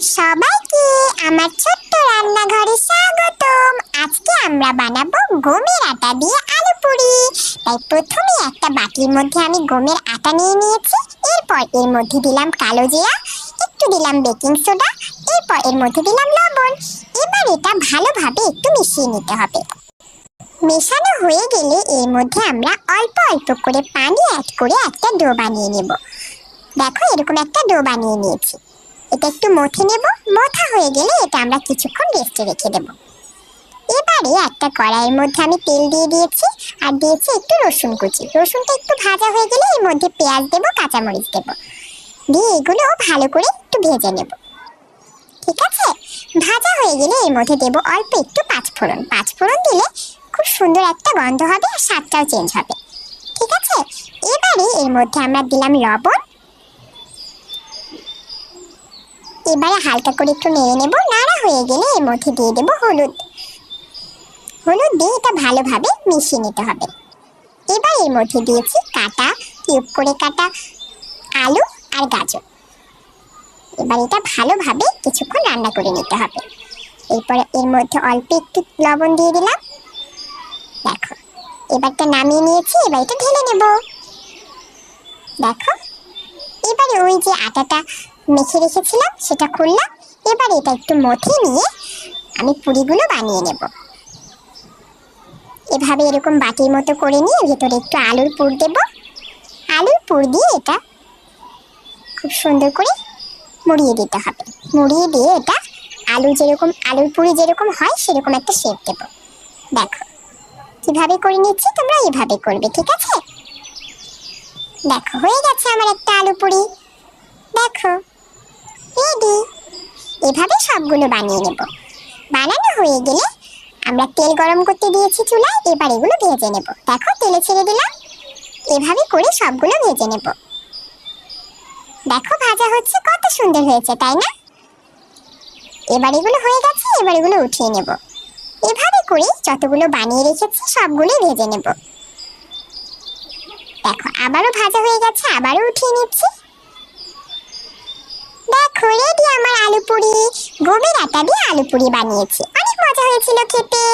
সবাইকে আমার ছোট্ট রান্নাঘরে স্বাগতম। আজকে আমরা বানাবো গমের আটা দিয়ে আলু পুরি। তাই প্রথমে একটা বাটির মধ্যে আমি গমের আটা নিয়ে নিয়েছি। এরপর এর মধ্যে দিলাম কালো জিরা, একটু দিলাম বেকিং সোডা, এরপর এর মধ্যে দিলাম লবণ। এবার এটা ভালোভাবে একটু মিশিয়ে নিতে হবে। মেশানো হয়ে গেলে এর মধ্যে আমরা অল্প অল্প করে পানি অ্যাড করে একটা ডো বানিয়ে নেব। দেখো এরকম একটা ডো বানিয়ে নিয়েছি। এটা একটু মথে নেব, মথা হয়ে গেলে এটা আমরা কিছুক্ষণ রেস্টে রেখে দেব। এবারে একটা কড়াইয়ের মধ্যে আমি তেল দিয়ে দিয়েছি, আর দিয়েছি একটু রসুন কুচি। রসুনটা একটু ভাজা হয়ে গেলে এর মধ্যে পেঁয়াজ দেবো, কাঁচামরিচ দেবো। দিয়ে এগুলো ভালো করে একটু ভেজে নেব। ঠিক আছে? ভাজা হয়ে গেলে এর মধ্যে দেবো অল্প একটু পাঁচফোড়ন। পাঁচফোড়ন দিলে খুব সুন্দর একটা গন্ধ হবে আর স্বাদটাও চেঞ্জ হবে। ঠিক আছে? এবারে এর মধ্যে আমরা দিলাম লবণ এবারে হালকা করে একটু নেড়ে নেব, নাড়া হয়ে গেলে এর মধ্যে দিয়ে দেবো হলুদ। হলুদ দিয়ে এটা ভালোভাবে মিশিয়ে নিতে হবে। এবার এর মধ্যে দিয়েছি কাটা, কিউব করে কাটা, আলু আর গাজর। এবার এটা ভালোভাবে কিছুক্ষণ রান্না করে নিতে হবে। এরপরে এর মধ্যে অল্প একটু লবণ দিয়ে দিলাম। দেখো, এবারটা নামিয়ে নিয়েছি, এবার এটা ঢেলে নেব। দেখো, এবারে ওই যে আটাটা মেখে রেখেছিলাম, সেটা খুললাম। এবার এটা একটু মথে নিয়ে আমি পুরিগুলো বানিয়ে নেব। এভাবে এরকম বাটির মতো করে নিয়ে ভেতরে একটু আলুর পুর দেব। আলুর পুর দিয়ে এটা খুব সুন্দর করে মুড়িয়ে দিতে হবে। মুড়িয়ে দিয়ে এটা আলু যেরকম, আলুর পুরি যেরকম হয়, সেরকম একটা শেপ দেব। দেখো, কীভাবে করে নিচ্ছি তোমরা এইভাবে করবে, ঠিক আছে? দেখো, হয়ে গেছে আমার একটা আলু পুরি। দেখো। এভাবে সবগুলো বানিয়ে নেব। বানানো হয়ে গেলে আমরা তেল গরম করতে দিয়েছি চুলায়, এবার এগুলো ভেজে নেব। দেখো, তেলে ছেড়ে দিলাম। এভাবে করে সবগুলো ভেজে নেব। দেখো, ভাজা হচ্ছে, কত সুন্দর হয়েছে, তাই না? এবার এগুলো হয়ে গেছে, এবার এগুলো উঠিয়ে নেব। এভাবে করে যতগুলো বানিয়ে রেখেছি, সবগুলো ভেজে নেব। দেখো, আবারও ভাজা হয়ে গেছে, আবারও উঠিয়ে নিচ্ছি। দেখো, রেডি। আলু পুরি গমের আটা দিয়ে আলু পুরি বানিয়েছি। অনেক মজা হয়েছিল খেতে।